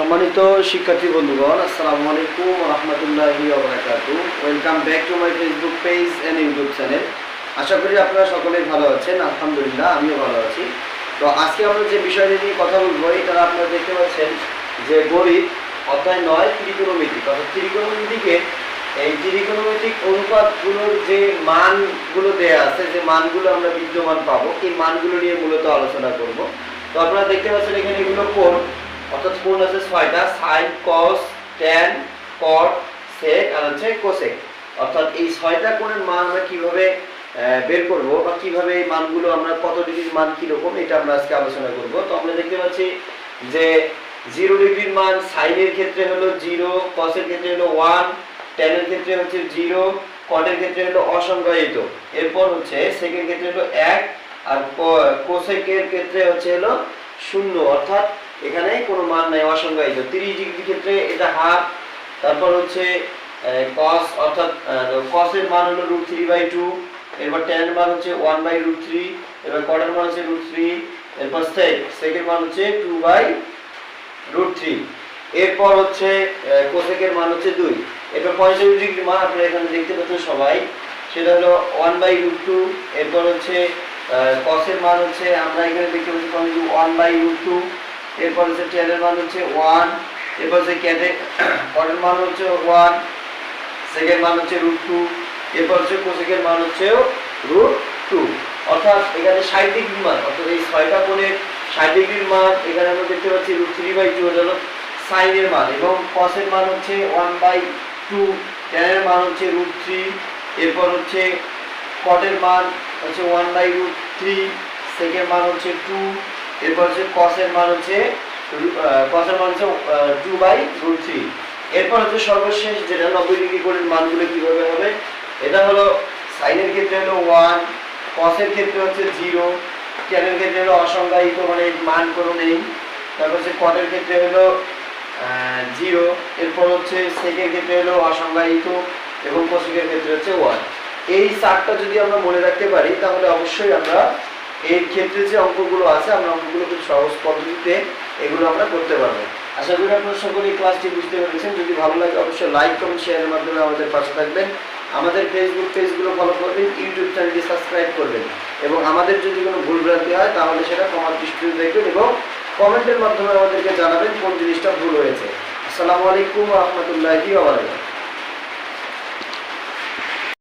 সম্মানিত শিক্ষার্থী বন্ধুগণ, আসসালামু আলাইকুম রহমতুল্লাহি welcome back to my Facebook page and YouTube channel আশা করি আপনারা সকলেই ভালো আছেন, আলহামদুলিল্লাহ আমিও ভালো আছি। তো আজকে আমরা যে বিষয়টি নিয়ে কথা বলব, এটা আপনারা দেখতে পাচ্ছেন যে গরিব অধ্যায় নয় ত্রিকোণমিতিক, অর্থাৎ ত্রিকোণমিতিকে এই ত্রিকোণমিতিক অনুপাতগুলোর যে মানগুলো দেয়া আছে, যে মানগুলো আমরা বিদ্যমান পাবো, এই মানগুলো নিয়ে মূলত আলোচনা করব। তো আপনারা দেখতে পাচ্ছেন এখানে এগুলো কোণ অর্থাৎ কোণ আছে? ছয়টা। সাইন, কস, ট্যান, কট, সেক, আর হচ্ছে কোসেক। অর্থাৎ এই ছয়টা কোণের মান আমরা কীভাবে বের করব বা কীভাবে এই মানগুলো আমরা, কত ডিগ্রির মান কীরকম, এটা আমরা আজকে আলোচনা করব। তো আমরা দেখতে পাচ্ছি যে জিরো ডিগ্রির মান সাইনের ক্ষেত্রে হলো জিরো, কসের ক্ষেত্রে হলো ওয়ান, ট্যানের ক্ষেত্রে হচ্ছে জিরো, কটের ক্ষেত্রে হলো অসংজ্ঞায়িত। এরপর হচ্ছে সেকের ক্ষেত্রে হলো এক, আর কোসেকের ক্ষেত্রে হচ্ছে হলো শূন্য। অর্থাৎ এখানে কোনো মান নাই, অসংজ্ঞায়িত। তিরিশ ডিগ্রির ক্ষেত্রে এটা হাফ, তারপর হচ্ছে কস অর্থাৎ কসের মান হলো রুট থ্রি বাই টু এরপর ট্যান মান হচ্ছে ওয়ান বাই রুট থ্রি এরপর কটের মান হচ্ছে রুট থ্রি এরপর সেক সেকের মান হচ্ছে টু বাই রুট থ্রি এরপর হচ্ছে কোসেকের মান হচ্ছে দুই। এরপর পঁয়তাল্লিশ ডিগ্রি মান আপনারা এখানে দেখতে পাচ্ছেন সবাই, সেটা হলো ওয়ান বাই রুট টু এরপর হচ্ছে কসের মান হচ্ছে, আমরা এখানে দেখতে পাচ্ছি ওয়ান বাই রুট টু এরপর হচ্ছে টেনের মান হচ্ছে ওয়ান এরপর হচ্ছে ক্যাটে কটের মান হচ্ছে ওয়ান সেকেন্ড মান হচ্ছে রুট টু এরপর হচ্ছে কোসেকের মান হচ্ছে রুট টু অর্থাৎ এখানে ষাট ডিগ্রি মান, অর্থাৎ এই ছয়টা কোণের ষাট ডিগ্রির মান এখানে আমরা দেখতে পাচ্ছি রুট থ্রি বাই টু হলো সাইনের মান এবং কসের মান হচ্ছে ওয়ান বাই টু টেনের মান হচ্ছে রুট থ্রি এরপর হচ্ছে কটের মান হচ্ছে one by root three second মান হচ্ছে টু এরপর হচ্ছে কসের মান হচ্ছে কসের মান হচ্ছে টু বাই রুট থ্রি এরপর হচ্ছে সর্বশেষ যেটা নব্বই ডিগ্রি কোণের মানগুলো কীভাবে হবে? এটা হলো সাইনের ক্ষেত্রে হলো ওয়ান কসের ক্ষেত্রে হচ্ছে জিরো ট্যানের ক্ষেত্রে হলো অসংজ্ঞায়িত মানে মান কোনো নেই। তারপর হচ্ছে কটের ক্ষেত্রে হলো জিরো এরপর হচ্ছে সেকের ক্ষেত্রে হলো অসংজ্ঞায়িত এবং কোসেকের ক্ষেত্রে হচ্ছে ওয়ান এই চারটা যদি আমরা মনে রাখতে পারি, তাহলে অবশ্যই আমরা এর ক্ষেত্রে যে অঙ্কগুলো আছে, আমরা অঙ্কগুলো খুব সহজ পদ্ধতিতে এগুলো আমরা করতে পারব। আশা করি আপনারা সকলে এই ক্লাসটি বুঝতে পেরেছেন। যদি ভালো লাগে, অবশ্যই লাইক কমেন্ট শেয়ারের মাধ্যমে আমাদের পাশে থাকবেন। আমাদের ফেসবুক পেজগুলো ফলো করবেন ইউটিউব চ্যানেলটি সাবস্ক্রাইব করবেন। এবং আমাদের যদি কোনো ভুলভ্রান্তি হয়, তাহলে সেটা কমার দৃষ্টিতে দেখবেন এবং কমেন্টের মাধ্যমে আমাদেরকে জানাবেন কোন জিনিসটা ভুল হয়েছে। আসসালামু আলাইকুম রহমতুল্লাহি